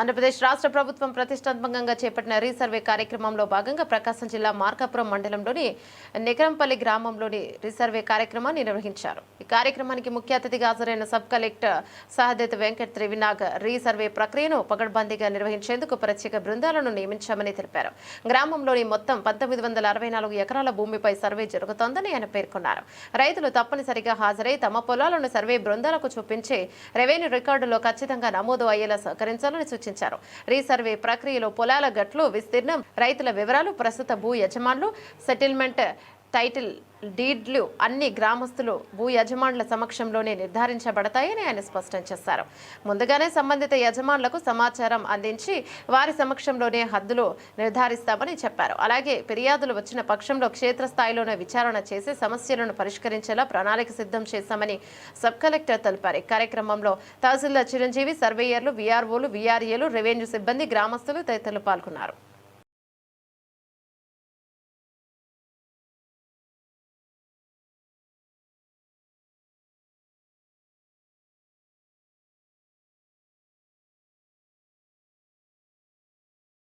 ఆంధ్రప్రదేశ్ రాష్ట్ర ప్రభుత్వం ప్రతిష్టాత్మకంగా చేపట్టిన రీసర్వే కార్యక్రమంలో భాగంగా ప్రకాశం జిల్లా మార్కాపురం మండలంలోని నికరంపల్లి గ్రామంలోని రీసర్వే కార్యక్రమాన్ని నిర్వహించారు. ఈ కార్యక్రమానికి ముఖ్య అతిథిగా హాజరైన sub collector Sahadeth Venkat Trivinag resurvey ప్రక్రియను పగడ్బందీగా నిర్వహించేందుకు ప్రత్యేక బృందాలను నియమించామని తెలిపారు. గ్రామంలోని మొత్తం పంతొమ్మిది వందల అరవై నాలుగు ఎకరాల భూమిపై సర్వే జరుగుతోందని ఆయన పేర్కొన్నారు. రైతులు తప్పనిసరిగా హాజరై తమ పొలాలను సర్వే బృందాలకు చూపించి రెవెన్యూ రికార్డులో ఖచ్చితంగా నమోదు అయ్యేలా సహకరించాలని సూచించారు. రీసర్వే ప్రక్రియలో పొలాల గట్లు విస్తీర్ణం రైతుల వివరాలు ప్రస్తుత భూ యజమానులు సెటిల్మెంట్ టైటిల్ డీడ్లు అన్ని గ్రామస్తులు భూ యజమానుల సమక్షంలోనే నిర్ధారించబడతాయని ఆయన స్పష్టం చేశారు. ముందుగానే సంబంధిత యజమానులకు సమాచారం అందించి వారి సమక్షంలోనే హద్దులు నిర్ధారిస్తామని చెప్పారు. అలాగే ఫిర్యాదులు వచ్చిన పక్షంలో క్షేత్రస్థాయిలోనే విచారణ చేసి సమస్యలను పరిష్కరించేలా ప్రణాళిక సిద్ధం చేశామని సబ్ కలెక్టర్ తెలిపారు. ఈ కార్యక్రమంలో తహసీల్దార్ చిరంజీవి సర్వేయర్లు వీఆర్ఓలు వీఆర్ఏలు రెవెన్యూ సిబ్బంది గ్రామస్తులు తదితరులు పాల్గొన్నారు.